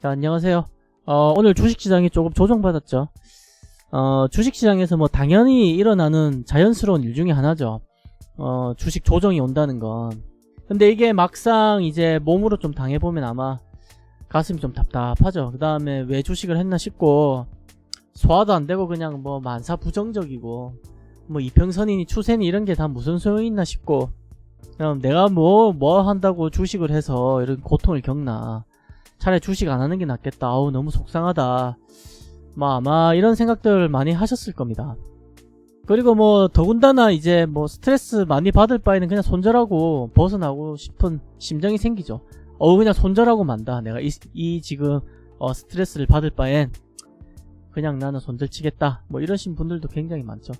자, 안녕하세요. 어, 오늘 주식시장이 조금 조정받았죠. 어, 주식시장에서 뭐 당연히 일어나는 자연스러운 일 중에 하나죠. 어, 주식 조정이 온다는 건. 근데 이게 막상 이제 몸으로 좀 당해보면 아마 가슴이 좀 답답하죠. 그 다음에 왜 주식을 했나 싶고, 소화도 안 되고 그냥 뭐 만사 부정적이고, 뭐 이평선이니 추세니 이런 게 다 무슨 소용이 있나 싶고, 그럼 내가 뭐, 뭐 한다고 주식을 해서 이런 고통을 겪나. 차라리 주식 안 하는 게 낫겠다. 아우, 너무 속상하다. 뭐 아마 이런 생각들 많이 하셨을 겁니다. 그리고 뭐 더군다나 이제 뭐 스트레스 많이 받을 바에는 그냥 손절하고 벗어나고 싶은 심정이 생기죠. 어 그냥 손절하고 만다. 내가 이, 이 지금 어, 스트레스를 받을 바엔 그냥 나는 손절치겠다. 뭐 이러신 분들도 굉장히 많죠.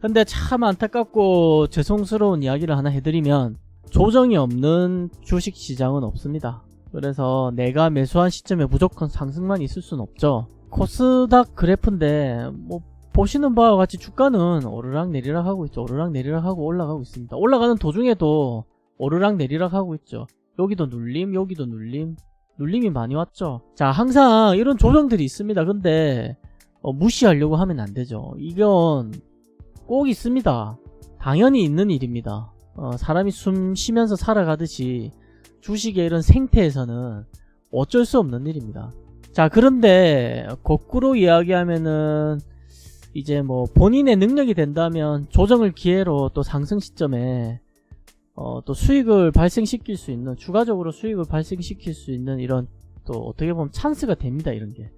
근데 참 안타깝고 죄송스러운 이야기를 하나 해드리면 조정이 없는 주식 시장은 없습니다. 그래서 내가 매수한 시점에 무조건 상승만 있을 순 없죠. 코스닥 그래프인데 뭐 보시는 바와 같이 주가는 오르락 내리락 하고 있죠. 오르락 내리락 하고 올라가고 있습니다. 올라가는 도중에도 오르락 내리락 하고 있죠. 여기도 눌림, 여기도 눌림, 눌림이 많이 왔죠. 자, 항상 이런 조정들이 있습니다. 근데 어, 무시하려고 하면 안 되죠. 이건 꼭 있습니다. 당연히 있는 일입니다. 어, 사람이 숨 쉬면서 살아가듯이 주식의 이런 생태에서는 어쩔 수 없는 일입니다. 자, 그런데 거꾸로 이야기하면은 이제 뭐 본인의 능력이 된다면 조정을 기회로 또 상승 시점에 어, 또 수익을 발생시킬 수 있는 추가적으로 수익을 발생시킬 수 있는 이런 또 어떻게 보면 찬스가 됩니다. 이런 게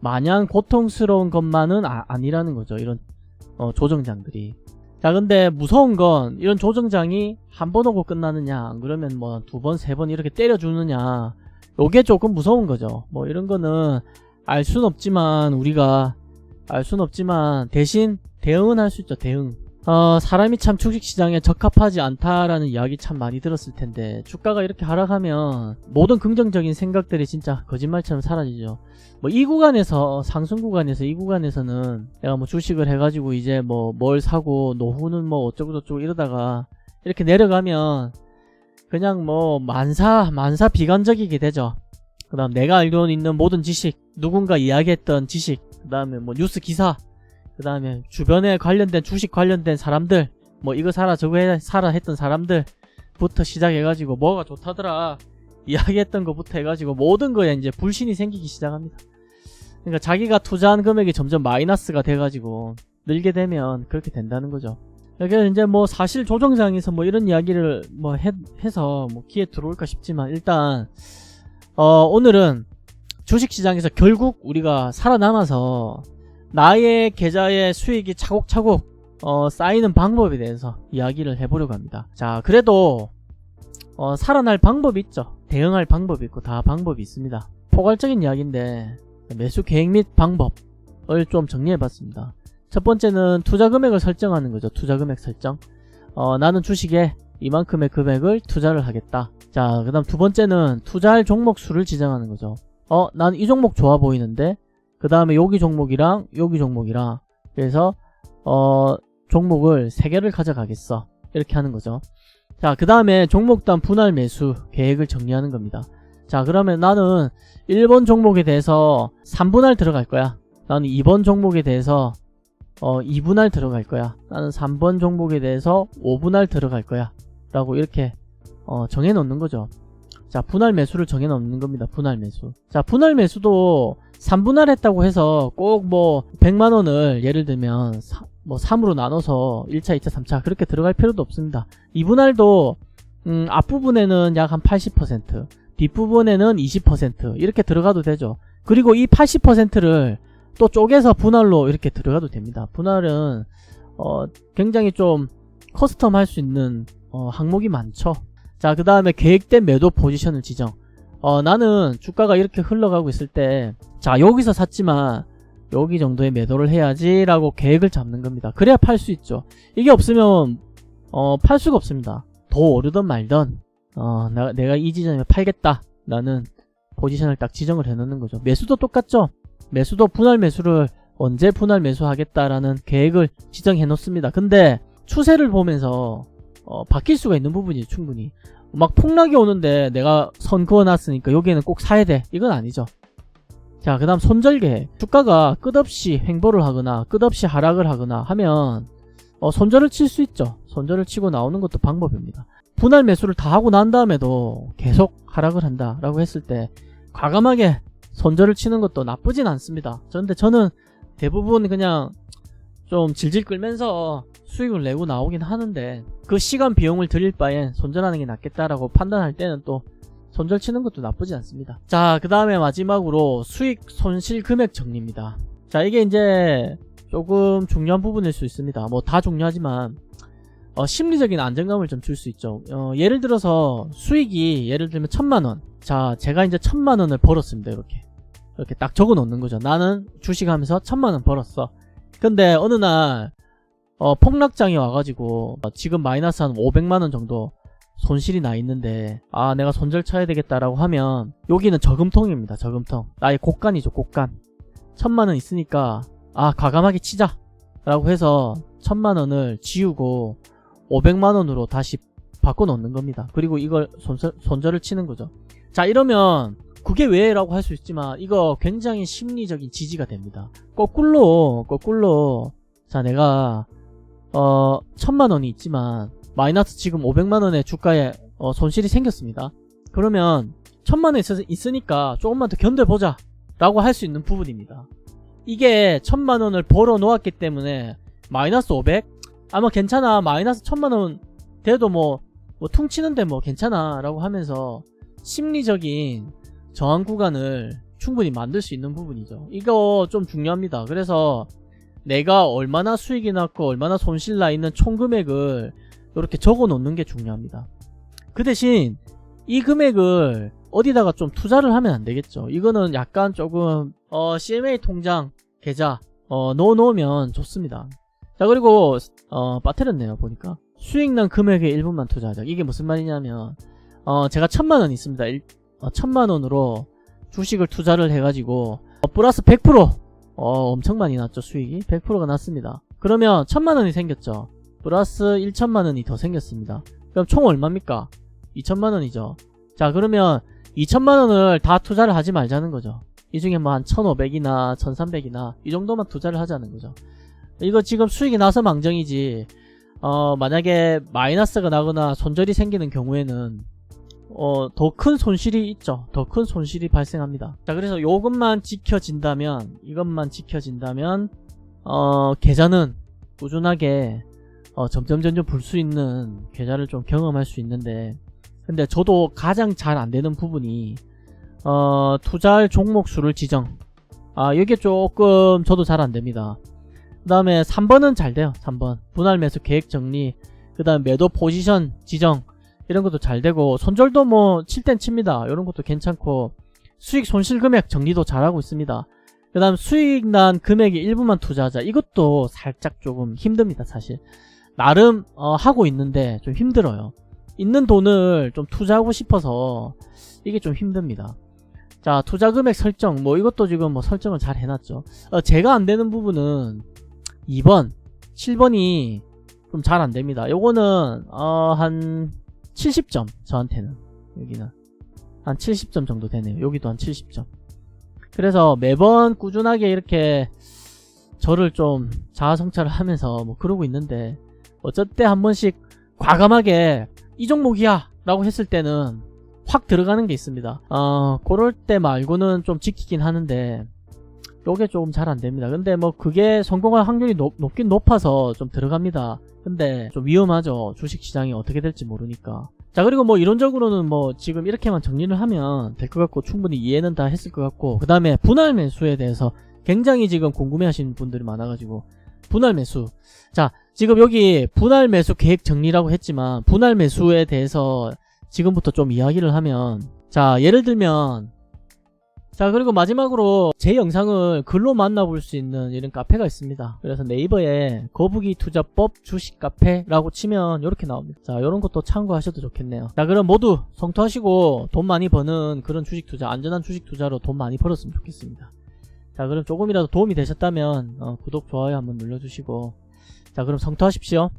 마냥 고통스러운 것만은 아, 아니라는 거죠. 이런 어, 조정장들이. 자, 근데 무서운 건 이런 조정장이 한 번 오고 끝나느냐, 안 그러면 뭐 두 번, 세번 이렇게 때려주느냐, 요게 조금 무서운 거죠. 뭐 이런 거는 알 순 없지만 우리가 알 순 없지만 대신 대응은 할 수 있죠. 대응. 어, 사람이 참 주식시장에 적합하지 않다라는 이야기 참 많이 들었을 텐데 주가가 이렇게 하락하면 모든 긍정적인 생각들이 진짜 거짓말처럼 사라지죠. 뭐 이 구간에서 상승 구간에서 이 구간에서는 내가 뭐 주식을 해가지고 이제 뭐 뭘 사고 노후는 뭐 어쩌고 저쩌고 이러다가 이렇게 내려가면 그냥 뭐 만사 만사 비관적이게 되죠. 그다음 내가 알고 있는 모든 지식, 누군가 이야기했던 지식, 그다음에 뭐 뉴스 기사, 그 다음에 주변에 관련된 주식 관련된 사람들, 뭐 이거 사라 저거 해, 사라 했던 사람들부터 시작해가지고 뭐가 좋다더라 이야기했던 것부터 해가지고 모든 거에 이제 불신이 생기기 시작합니다. 그러니까 자기가 투자한 금액이 점점 마이너스가 돼가지고 늘게 되면 그렇게 된다는 거죠. 그래서 이제 뭐 사실 조정장에서 뭐 이런 이야기를 뭐 해, 해서 뭐 기회 들어올까 싶지만 일단 어 오늘은 주식시장에서 결국 우리가 살아남아서 나의 계좌의 수익이 차곡차곡 어, 쌓이는 방법에 대해서 이야기를 해보려고 합니다. 자 그래도 어, 살아날 방법이 있죠. 대응할 방법이 있고 다 방법이 있습니다. 포괄적인 이야기인데 매수 계획 및 방법을 좀 정리해봤습니다. 첫 번째는 투자 금액을 설정하는 거죠. 투자 금액 설정. 어, 나는 주식에 이만큼의 금액을 투자를 하겠다. 자, 그 다음 두 번째는 투자할 종목 수를 지정하는 거죠. 어, 난 이 종목 좋아 보이는데, 그 다음에 여기 종목이랑 여기 종목이랑, 그래서, 어, 종목을 세 개를 가져가겠어. 이렇게 하는 거죠. 자, 그 다음에 종목단 분할 매수 계획을 정리하는 겁니다. 자, 그러면 나는 1번 종목에 대해서 3분할 들어갈 거야. 나는 2번 종목에 대해서 어, 2분할 들어갈 거야. 나는 3번 종목에 대해서 5분할 들어갈 거야. 라고 이렇게 어, 정해 놓는 거죠. 자, 분할 매수를 정해 놓는 겁니다. 분할 매수. 자, 분할 매수도 3분할 했다고 해서 꼭 뭐 100만 원을 예를 들면 사, 뭐 3으로 나눠서 1차, 2차, 3차 그렇게 들어갈 필요도 없습니다. 2분할도 음, 앞부분에는 약 한 80%, 뒷부분에는 20% 이렇게 들어가도 되죠. 그리고 이 80%를 또 쪼개서 분할로 이렇게 들어가도 됩니다. 분할은 어, 굉장히 좀 커스텀 할 수 있는 어, 항목이 많죠. 자, 그 다음에 계획된 매도 포지션을 지정. 어, 나는 주가가 이렇게 흘러가고 있을 때, 자, 여기서 샀지만, 여기 정도의 매도를 해야지라고 계획을 잡는 겁니다. 그래야 팔 수 있죠. 이게 없으면, 어, 팔 수가 없습니다. 더 오르든 말든, 어, 나, 내가 이 지점에 팔겠다. 라는 포지션을 딱 지정을 해놓는 거죠. 매수도 똑같죠? 매수도 분할 매수를 언제 분할 매수하겠다라는 계획을 지정해 놓습니다. 근데 추세를 보면서 어, 바뀔 수가 있는 부분이 충분히 막 폭락이 오는데 내가 선 그어놨으니까 여기에는 꼭 사야 돼 이건 아니죠. 자, 그 다음 손절계획. 주가가 끝없이 횡보를 하거나 끝없이 하락을 하거나 하면 어, 손절을 칠 수 있죠. 손절을 치고 나오는 것도 방법입니다. 분할 매수를 다 하고 난 다음에도 계속 하락을 한다 라고 했을 때 과감하게 손절을 치는 것도 나쁘진 않습니다. 그런데 저는 대부분 그냥 좀 질질 끌면서 수익을 내고 나오긴 하는데 그 시간 비용을 들일 바엔 손절하는 게 낫겠다라고 판단할 때는 또 손절 치는 것도 나쁘지 않습니다. 자, 그 다음에 마지막으로 수익 손실 금액 정리입니다. 자, 이게 이제 조금 중요한 부분일 수 있습니다. 뭐 다 중요하지만 어, 심리적인 안정감을 좀 줄 수 있죠. 어, 예를 들어서 수익이 예를 들면 천만 원. 자, 제가 이제 천만 원을 벌었습니다. 이렇게 이렇게 딱 적어 놓는 거죠. 나는 주식하면서 천만 원 벌었어. 근데 어느 날 어, 폭락장이 와가지고 어, 지금 마이너스 한 500만 원 정도 손실이 나 있는데 아 내가 손절 쳐야 되겠다라고 하면 여기는 저금통입니다. 저금통 나의 곡간이죠. 곡간 천만 원 있으니까 아 과감하게 치자 라고 해서 천만 원을 지우고 500만 원으로 다시 바꿔 놓는 겁니다. 그리고 이걸 손절, 손절을 치는 거죠. 자 이러면 그게 왜? 라고 할 수 있지만 이거 굉장히 심리적인 지지가 됩니다. 거꾸로 거꾸로 자 내가 어 천만 원이 있지만 마이너스 지금 500만 원의 주가에 어, 손실이 생겼습니다. 그러면 천만 원 있, 있으니까 조금만 더 견뎌보자 라고 할 수 있는 부분입니다. 이게 천만 원을 벌어 놓았기 때문에 마이너스 500? 아마 괜찮아 마이너스 천만 원 돼도 뭐, 뭐 퉁치는데 뭐 괜찮아 라고 하면서 심리적인 저항 구간을 충분히 만들 수 있는 부분이죠. 이거 좀 중요합니다. 그래서 내가 얼마나 수익이 났고 얼마나 손실 나 있는 총 금액을 이렇게 적어 놓는 게 중요합니다. 그 대신 이 금액을 어디다가 좀 투자를 하면 안 되겠죠. 이거는 약간 조금 어, CMA 통장 계좌 어, 넣어 놓으면 좋습니다. 자 그리고 어, 빠뜨렸네요 보니까 수익 난 금액의 일부만 투자하자. 이게 무슨 말이냐면 어, 제가 천만 원 있습니다. 일, 어, 천만 원으로 주식을 투자를 해가지고 어, 플러스 100% 어, 엄청 많이 났죠 수익이 100%가 났습니다. 그러면 천만 원이 생겼죠. 플러스 1천만 원이 더 생겼습니다. 그럼 총 얼마입니까? 2천만 원이죠. 자 그러면 2천만 원을 다 투자를 하지 말자는 거죠. 이 중에 뭐 한 1,500이나 1,300이나 이 정도만 투자를 하자는 거죠. 이거 지금 수익이 나서 망정이지. 어 만약에 마이너스가 나거나 손절이 생기는 경우에는 어, 더 큰 손실이 있죠. 더 큰 손실이 발생합니다. 자, 그래서 요것만 지켜진다면, 이것만 지켜진다면, 어, 계좌는 꾸준하게, 어, 점점 점점 불 수 있는 계좌를 좀 경험할 수 있는데, 근데 저도 가장 잘 안 되는 부분이, 어, 투자할 종목 수를 지정. 아, 이게 조금 저도 잘 안 됩니다. 그 다음에 3번은 잘 돼요. 3번. 분할 매수 계획 정리. 그 다음 매도 포지션 지정. 이런 것도 잘 되고 손절도 뭐 칠 땐 칩니다. 이런 것도 괜찮고 수익 손실 금액 정리도 잘하고 있습니다. 그 다음 수익 난 금액의 일부만 투자하자. 이것도 살짝 조금 힘듭니다. 사실 나름 어, 하고 있는데 좀 힘들어요. 있는 돈을 좀 투자하고 싶어서 이게 좀 힘듭니다. 자 투자 금액 설정 뭐 이것도 지금 뭐 설정을 잘 해놨죠. 어, 제가 안 되는 부분은 2번 7번이 좀 잘 안 됩니다. 요거는 어, 한 70점 저한테는 여기는. 한 70점 정도 되네요. 여기도 한 70점. 그래서 매번 꾸준하게 이렇게 저를 좀 자아성찰을 하면서 뭐 그러고 있는데 어쩔 때한 번씩 과감하게 이 종목이야 라고 했을 때는 확 들어가는 게 있습니다. 어 그럴 때 말고는 좀 지키긴 하는데 요게 조금 잘 안됩니다. 근데 뭐 그게 성공할 확률이 높, 높긴 높아서 좀 들어갑니다. 근데 좀 위험하죠. 주식시장이 어떻게 될지 모르니까. 자 그리고 뭐 이론적으로는 뭐 지금 이렇게만 정리를 하면 될 것 같고 충분히 이해는 다 했을 것 같고 그 다음에 분할 매수에 대해서 굉장히 지금 궁금해 하시는 분들이 많아가지고 분할 매수. 자 지금 여기 분할 매수 계획 정리라고 했지만 분할 매수에 대해서 지금부터 좀 이야기를 하면 자 예를 들면 자 그리고 마지막으로 제 영상을 글로 만나볼 수 있는 이런 카페가 있습니다. 그래서 네이버에 거북이 투자법 주식 카페라고 치면 이렇게 나옵니다. 자 이런 것도 참고하셔도 좋겠네요. 자 그럼 모두 성투하시고 돈 많이 버는 그런 주식 투자 안전한 주식 투자로 돈 많이 벌었으면 좋겠습니다. 자 그럼 조금이라도 도움이 되셨다면 어, 구독 좋아요 한번 눌러주시고. 자 그럼 성투하십시오